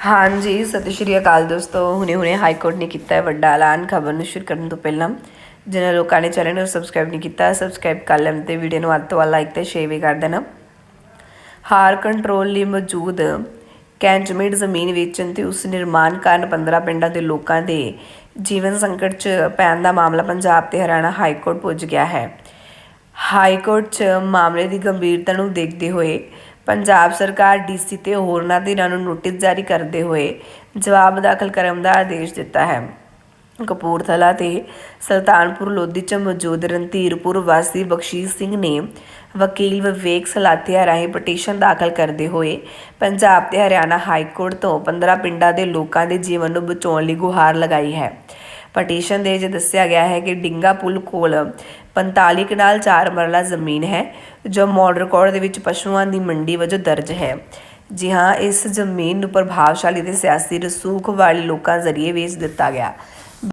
ਹਾਂਜੀ, ਸਤਿ ਸ਼੍ਰੀ ਅਕਾਲ ਦੋਸਤੋ। ਹੁਣੇ ਹੁਣੇ ਹਾਈ ਕੋਰਟ ਨੇ ਕੀਤਾ ਹੈ ਵੱਡਾ ਐਲਾਨ ਖਬਰ ਨੂੰ ਸ਼ੁਰੂ ਕਰਨ ਤੋਂ ਪਹਿਲਾਂ। ਜਿਨ੍ਹਾਂ ਲੋਕਾਂ ਨੇ ਚੈਨਲ ਨੂੰ ਸਬਸਕ੍ਰਾਈਬ ਨਹੀਂ ਕੀਤਾ ਸਬਸਕ੍ਰਾਈਬ ਕਰ ਲੈਣ ਤੇ ਵੀਡੀਓ ਨੂੰ ਵੱਧ ਤੋਂ ਵੱਧ ਲਾਈਕ ਤੇ ਸ਼ੇਅਰ ਵੀ ਕਰ ਦੇਣਾ। ਹਾਰ ਕੰਟਰੋਲ ਲਈ ਮੌਜੂਦ ਕੈਂਚਮੈਂਟ ਜ਼ਮੀਨ ਵੇਚਣ ਤੇ ਉਸ ਨਿਰਮਾਣ ਕਾਰਨ 15 ਪਿੰਡਾਂ ਦੇ ਲੋਕਾਂ ਦੇ ਜੀਵਨ ਸੰਕਟ 'ਚ ਪੈਣ ਦਾ ਮਾਮਲਾ ਪੰਜਾਬ ਤੇ ਹਰਿਆਣਾ ਹਾਈ ਕੋਰਟ ਪੁੱਜ ਗਿਆ ਹੈ। ਹਾਈ ਕੋਰਟ 'ਚ ਮਾਮਲੇ ਦੀ ਗੰਭੀਰਤਾ ਨੂੰ ਦੇਖਦੇ ਹੋਏ ਪੰਜਾਬ ਸਰਕਾਰ ਡੀਸੀ ਤੇ ਹੋਰਨਾਂ ਧਿਰਾਂ ਨੂੰ ਨੋਟਿਸ ਜਾਰੀ ਕਰਦੇ ਹੋਏ ਜਵਾਬ ਦਾਖਲ ਕਰਨ ਦਾ ਆਦੇਸ਼ ਦਿੱਤਾ ਹੈ। ਕਪੂਰਥਲਾ ਤੇ ਸੁਲਤਾਨਪੁਰ ਲੋਧੀ 'ਚ ਮੌਜੂਦ ਰਣਧੀਰਪੁਰ ਵਾਸੀ ਬਖਸ਼ੀਸ਼ ਸਿੰਘ ਨੇ ਵਕੀਲ ਵਿਵੇਕ ਸਲਾਥੀਆ ਰਾਹੀਂ ਪਟੀਸ਼ਨ ਦਾਖਲ ਕਰਦੇ ਹੋਏ ਪੰਜਾਬ ਤੇ ਹਰਿਆਣਾ ਹਾਈ ਕੋਰਟ ਤੋਂ 15 ਪਿੰਡਾਂ ਦੇ ਲੋਕਾਂ ਦੇ ਜੀਵਨ ਨੂੰ ਬਚਾਉਣ ਲਈ ਗੁਹਾਰ ਲਗਾਈ ਹੈ। ਪਟੀਸ਼ਨ ਦੇ ਵਿੱਚ ਦੱਸਿਆ ਗਿਆ ਹੈ ਕਿ ਡਿੰਗਾ ਪੁਲ ਕੋਲ 45 ਕਨਾਲ 4 ਮਰਲਾ ਜ਼ਮੀਨ ਹੈ, ਜੋ ਮਾਡਲ ਕੋਡ ਦੇ ਵਿੱਚ ਪਸ਼ੂਆਂ ਦੀ ਮੰਡੀ ਵਜੋਂ ਦਰਜ ਹੈ। ਜੀ ਹਾਂ, ਇਸ ਜ਼ਮੀਨ ਨੂੰ ਪ੍ਰਭਾਵਸ਼ਾਲੀ ਤੇ ਸਿਆਸੀ ਰਸੂਖ ਵਾਲੇ ਲੋਕਾਂ ਜ਼ਰੀਏ ਵੇਚ ਦਿੱਤਾ ਗਿਆ।